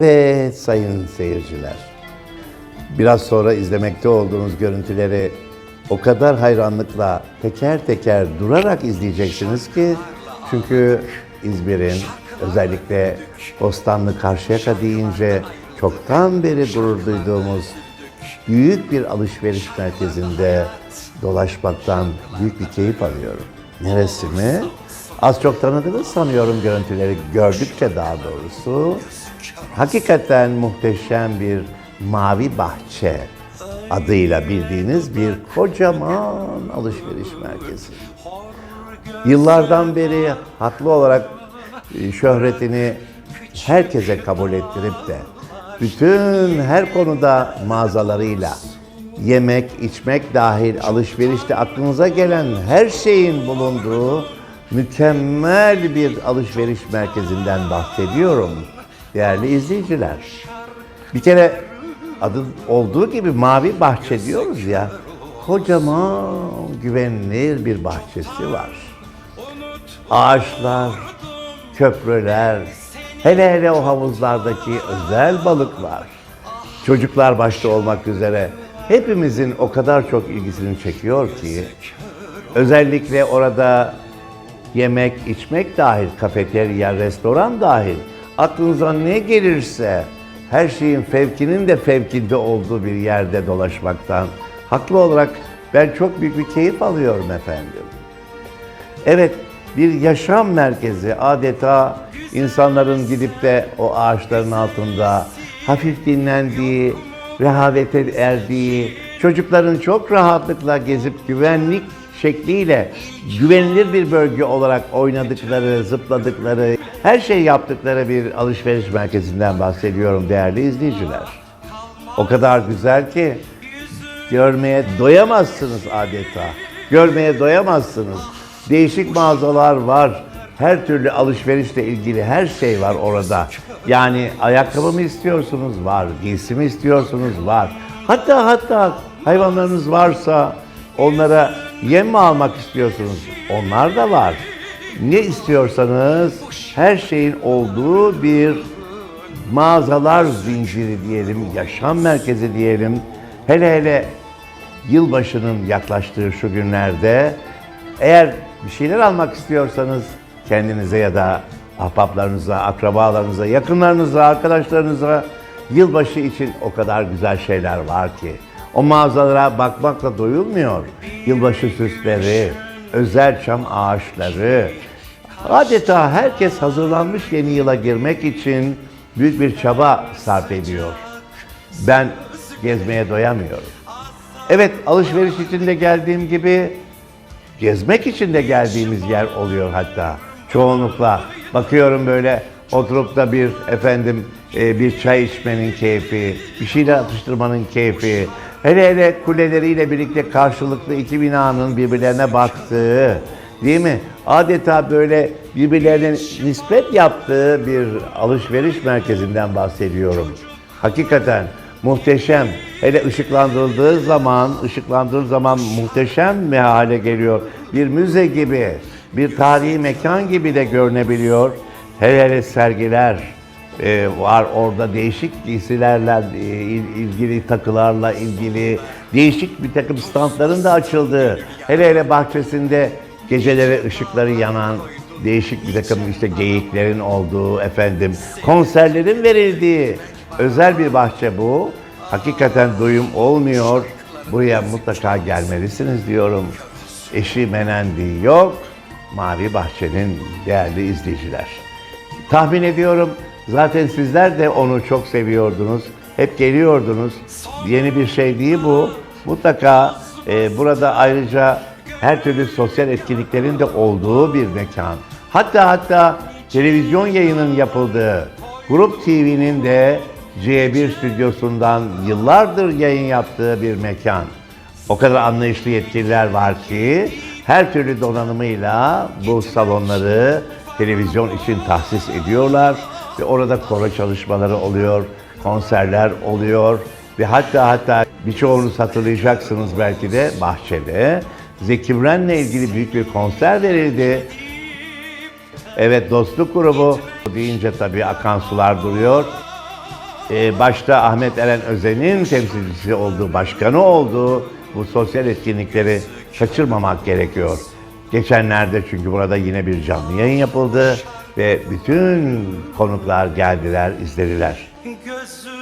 Ve sayın seyirciler, biraz sonra izlemekte olduğunuz görüntüleri o kadar hayranlıkla teker teker durarak izleyeceksiniz ki çünkü İzmir'in özellikle Bostanlı Karşıyaka deyince çoktan beri gurur duyduğumuz büyük bir alışveriş merkezinde dolaşmaktan büyük bir keyif alıyorum. Neresi mi? Az çok tanıdınız sanıyorum görüntüleri gördükçe daha doğrusu. Hakikaten muhteşem bir mavi bahçe adıyla bildiğiniz bir kocaman alışveriş merkezi. Yıllardan beri haklı olarak e, şöhretini herkese kabul ettirip de bütün her konuda mağazalarıyla yemek, içmek dahil alışverişte aklınıza gelen her şeyin bulunduğu mükemmel bir alışveriş merkezinden bahsediyorum değerli izleyiciler. Bir kere adı olduğu gibi mavi bahçe diyoruz ya. Kocaman güvenilir bir bahçesi var. Ağaçlar, köprüler, hele hele o havuzlardaki özel balıklar. Çocuklar başta olmak üzere hepimizin o kadar çok ilgisini çekiyor ki özellikle orada yemek, içmek dahil, kafeterya, restoran dahil aklınıza ne gelirse her şeyin fevkinin de fevkinde olduğu bir yerde dolaşmaktan haklı olarak ben çok büyük bir keyif alıyorum efendim. Evet, bir yaşam merkezi adeta insanların gidip de o ağaçların altında hafif dinlendiği, rehavete erdiği, çocukların çok rahatlıkla gezip güvenlik şekliyle güvenilir bir bölge olarak oynadıkları, zıpladıkları, her şey yaptıkları bir alışveriş merkezinden bahsediyorum değerli izleyiciler. O kadar güzel ki görmeye doyamazsınız adeta. Görmeye doyamazsınız. Değişik mağazalar var. Her türlü alışverişle ilgili her şey var orada. Yani ayakkabı mı istiyorsunuz? Var. Giysi mi istiyorsunuz? Var. Hatta hatta hayvanlarınız varsa onlara yem mi almak istiyorsunuz? Onlar da var. Ne istiyorsanız her şeyin olduğu bir mağazalar zinciri diyelim, yaşam merkezi diyelim. Hele hele yılbaşının yaklaştığı şu günlerde eğer bir şeyler almak istiyorsanız kendinize ya da ahbaplarınıza, akrabalarınıza, yakınlarınıza, arkadaşlarınıza yılbaşı için o kadar güzel şeyler var ki. O mağazalara bakmakla doyulmuyor. Yılbaşı süsleri, özel çam ağaçları, adeta herkes hazırlanmış yeni yıla girmek için büyük bir çaba sarf ediyor. Ben gezmeye doyamıyorum. Evet alışveriş için de geldiğim gibi gezmek için de geldiğimiz yer oluyor hatta. Çoğunlukla bakıyorum böyle oturup da bir efendim e, bir çay içmenin keyfi, bir şeyler atıştırmanın keyfi, hele hele kuleleriyle birlikte karşılıklı iki binanın birbirlerine baktığı, değil mi? Adeta böyle birbirlerine nispet yaptığı bir alışveriş merkezinden bahsediyorum. Hakikaten muhteşem. Hele ışıklandırıldığı zaman, ışıklandırıldığı zaman muhteşem bir hale geliyor. Bir müze gibi, bir tarihi mekan gibi de görünebiliyor. Hele hele sergiler e, var orada değişik giysilerle e, il- ilgili takılarla ilgili değişik bir takım standların da açıldığı. Hele hele bahçesinde geceleri ışıkları yanan değişik bir takım işte geyiklerin olduğu efendim konserlerin verildiği özel bir bahçe bu. Hakikaten duyum olmuyor. Buraya mutlaka gelmelisiniz diyorum. Eşi menendiği yok. Mavi Bahçe'nin değerli izleyiciler. Tahmin ediyorum zaten sizler de onu çok seviyordunuz. Hep geliyordunuz. Yeni bir şey değil bu. Mutlaka e, burada ayrıca her türlü sosyal etkinliklerin de olduğu bir mekan. Hatta hatta televizyon yayının yapıldığı Grup TV'nin de C1 stüdyosundan yıllardır yayın yaptığı bir mekan. O kadar anlayışlı yetkililer var ki her türlü donanımıyla bu salonları televizyon için tahsis ediyorlar ve orada koro çalışmaları oluyor, konserler oluyor ve hatta hatta birçoğunuz hatırlayacaksınız belki de bahçede Zeki Müren'le ilgili büyük bir konser verildi. Evet dostluk grubu deyince tabii akan sular duruyor. e, başta Ahmet Eren Özen'in temsilcisi olduğu, başkanı olduğu bu sosyal etkinlikleri kaçırmamak gerekiyor. Geçenlerde çünkü burada yine bir canlı yayın yapıldı ve bütün konuklar geldiler, izlediler. gözüm